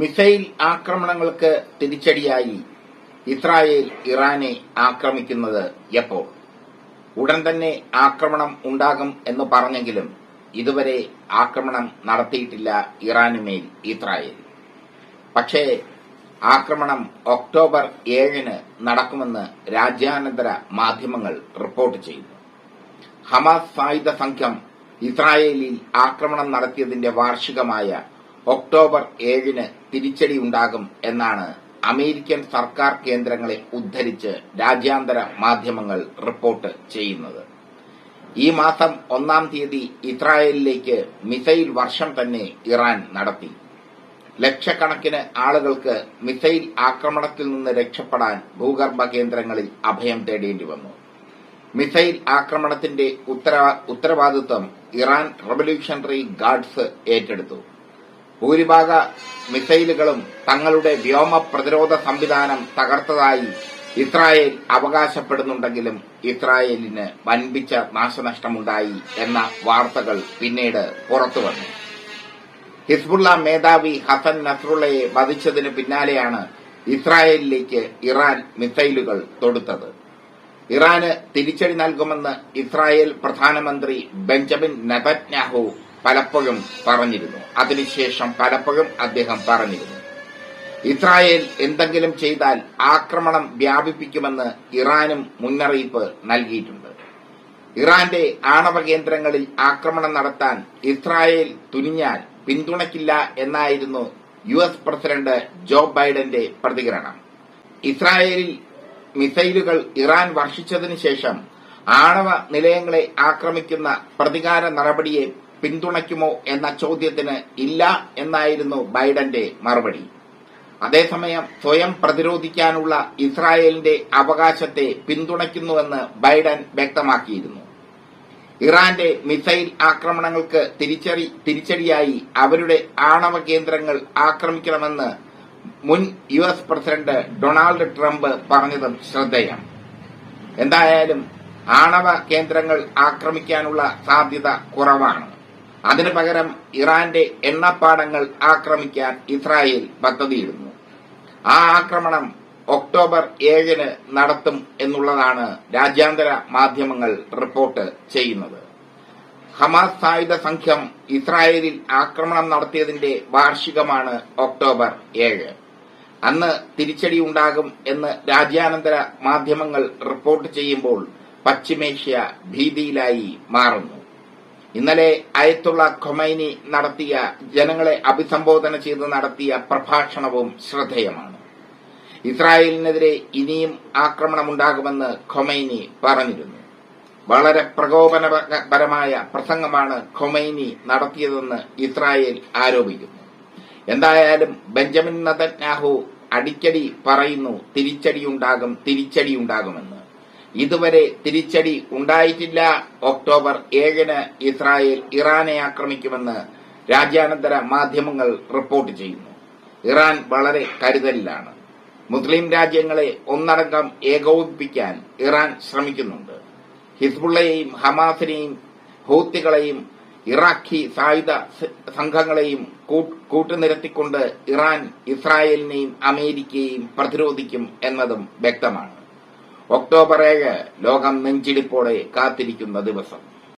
Missile ആക്രമണങ്ങൾക്ക് തിരിച്ചടിയായി Israel ഇറാനെ ആക്രമിക്കുന്നത് എപ്പോൾ? ഉടൻ തന്നെ ആക്രമണം ഉണ്ടാകും എന്ന് പറഞ്ഞെങ്കിലും ഇതുവരെ ആക്രമണം നടത്തിയിട്ടില്ല ഇറാനുമേൽ ഇസ്രായേൽ. പക്ഷേ ആക്രമണം ഒക്ടോബർ ഏഴിന് നടക്കുമെന്ന് രാജ്യാനന്തര മാധ്യമങ്ങൾ റിപ്പോർട്ട് ചെയ്യുന്നു. ഹമാസ് സായുധ സംഘം ഇസ്രായേലിൽ ആക്രമണം നടത്തിയതിന്റെ വാർഷികമായ ഒക്ടോബർ ഏഴിന് തിരിച്ചടി ഉണ്ടാകും എന്നാണ് അമേരിക്കൻ സർക്കാർ കേന്ദ്രങ്ങളെ ഉദ്ധരിച്ച് രാജ്യാന്തര മാധ്യമങ്ങൾ റിപ്പോർട്ട് ചെയ്യുന്നത്. ഈ മാസം ഒന്നാം തീയതി ഇസ്രായേലിലേക്ക് മിസൈൽ വർഷം തന്നെ ഇറാൻ നടത്തി. ലക്ഷക്കണക്കിന് ആളുകൾക്ക് മിസൈൽ ആക്രമണത്തിൽ നിന്ന് രക്ഷപ്പെടാൻ ഭൂഗർഭ കേന്ദ്രങ്ങളിൽ അഭയം തേടേണ്ടി വന്നു. മിസൈൽ ആക്രമണത്തിന്റെ ഉത്തരവാ- ഉത്തരവാദിത്വം ഇറാൻ റവല്യൂഷണറി ഗാർഡ്സ് ഏറ്റെടുത്തു. ഭൂരിഭാഗ മിസൈലുകളും തങ്ങളുടെ വ്യോമ പ്രതിരോധ സംവിധാനം തകർത്തതായി ഇസ്രായേൽ അവകാശപ്പെടുന്നുണ്ടെങ്കിലും ഇസ്രായേലിന് വൻപിച്ച നാശനഷ്ടമുണ്ടായി എന്ന വാർത്തകൾ പിന്നീട് പുറത്തുവന്നു ഹിസ്ബുള്ള മേധാവി ഹസൻ നസ്രുള്ളയെ വധിച്ചതിന് പിന്നാലെയാണ് ഇസ്രായേലിലേക്ക് ഇറാൻ മിസൈലുകൾ തൊടുത്തത്. ഇറാന് തിരിച്ചടി നൽകുമെന്ന് ഇസ്രായേൽ പ്രധാനമന്ത്രി ബെഞ്ചമിൻ നെതന്യാഹു പലപ്പോഴും പറഞ്ഞിരുന്നു. അതിനുശേഷം പലപ്പോഴും അദ്ദേഹം പറഞ്ഞിരുന്നു. ഇസ്രായേൽ എന്തെങ്കിലും ചെയ്താൽ ആക്രമണം വ്യാപിപ്പിക്കുമെന്ന് ഇറാനും മുന്നറിയിപ്പ് നൽകിയിട്ടുണ്ട്. ഇറാന്റെ ആണവ കേന്ദ്രങ്ങളിൽ ആക്രമണം നടത്താൻ ഇസ്രായേൽ തുനിഞ്ഞാൽ പിന്തുണയ്ക്കില്ല എന്നായിരുന്നു യു എസ് പ്രസിഡന്റ് ജോ ബൈഡന്റെ പ്രതികരണം. ഇസ്രായേലിൽ മിസൈലുകൾ ഇറാൻ വർഷിച്ചതിനു ശേഷം ആണവ നിലയങ്ങളെ ആക്രമിക്കുന്ന പ്രതികാര നടപടിയെ പിന്തുണയ്ക്കുമോ എന്ന ചോദ്യത്തിന് ഇല്ല എന്നായിരുന്നു ബൈഡന്റെ മറുപടി. അതേസമയം സ്വയം പ്രതിരോധിക്കാനുള്ള ഇസ്രായേലിന്റെ അവകാശത്തെ പിന്തുണയ്ക്കുന്നുവെന്ന് ബൈഡൻ വ്യക്തമാക്കിയിരുന്നു. ഇറാന്റെ മിസൈൽ ആക്രമണങ്ങൾക്ക് തിരിച്ചറി തിരിച്ചടിയായി അവരുടെ ആണവ കേന്ദ്രങ്ങൾ ആക്രമിക്കണമെന്ന് മുൻ U S president Donald Trump പറഞ്ഞതും ശ്രദ്ധേയം. എന്തായാലും ആണവ കേന്ദ്രങ്ങൾ ആക്രമിക്കാനുള്ള സാധ്യത കുറവാണ്. അതിനു പകരം ഇറാന്റെ എണ്ണപ്പാടങ്ങൾ ആക്രമിക്കാൻ ഇസ്രായേൽ പദ്ധതിയിടുന്നു. ആ ആക്രമണം ഒക്ടോബർ ഏഴിന് നടത്തും എന്നുള്ളതാണ് രാജ്യാന്തര മാധ്യമങ്ങൾ റിപ്പോർട്ട് ചെയ്യുന്നത്. ഹമാസ് സായുധ സംഘം ഇസ്രായേലിൽ ആക്രമണം നടത്തിയതിന്റെ വാർഷികമാണ് ഒക്ടോബർ ഏഴ്. അന്ന് തിരിച്ചടി ഉണ്ടാകും എന്ന് രാജ്യാനന്തര മാധ്യമങ്ങൾ റിപ്പോർട്ട് ചെയ്യുമ്പോൾ പശ്ചിമേഷ്യ ഭീതിയിലായി മാറുന്നു. ഇന്നലെ അയത്തുള്ള ഖൊമൈനി നടത്തിയ ജനങ്ങളെ അഭിസംബോധന ചെയ്ത് നടത്തിയ പ്രഭാഷണവും ശ്രദ്ധേയമാണ്. ഇസ്രായേലിനെതിരെ ഇനിയും ആക്രമണമുണ്ടാകുമെന്ന് ഖൊമൈനി പറഞ്ഞിരുന്നു. വളരെ പ്രകോപനപരമായ പ്രസംഗമാണ് ഖൊമൈനി നടത്തിയതെന്ന് ഇസ്രായേൽ ആരോപിക്കുന്നു. എന്തായാലും ബെഞ്ചമിൻ നതന്യാഹു അടിക്കടി പറയുന്നു തിരിച്ചടിയുണ്ടാകും തിരിച്ചടിയുണ്ടാകുമെന്ന്. ഇതുവരെ തിരിച്ചടി ഉണ്ടായിട്ടില്ല. ഒക്ടോബർ ഏഴിന് ഇസ്രായേൽ ഇറാനെ ആക്രമിക്കുമെന്ന് രാജ്യാനന്തര മാധ്യമങ്ങൾ റിപ്പോർട്ട് ചെയ്യുന്നു. ഇറാൻ വളരെ കരുതലിലാണ്. മുസ്ലിം രാജ്യങ്ങളെ ഒന്നടങ്കം ഏകോപിപ്പിക്കാൻ ഇറാൻ ശ്രമിക്കുന്നുണ്ട്. ഹിസ്ബുള്ളയെയും ഹമാസിനെയും ഹൂത്തികളെയും ഇറാഖി സായുധ സംഘങ്ങളെയും കൂട്ടുനിരത്തിക്കൊണ്ട് ഇറാൻ ഇസ്രായേലിനെയും അമേരിക്കയെയും പ്രതിരോധിക്കും എന്നതും വ്യക്തമാണ്. ഒക്ടോബർ ഏഴ് ലോകം നെഞ്ചിടിപ്പോടെ കാത്തിരിക്കുന്ന ദിവസം.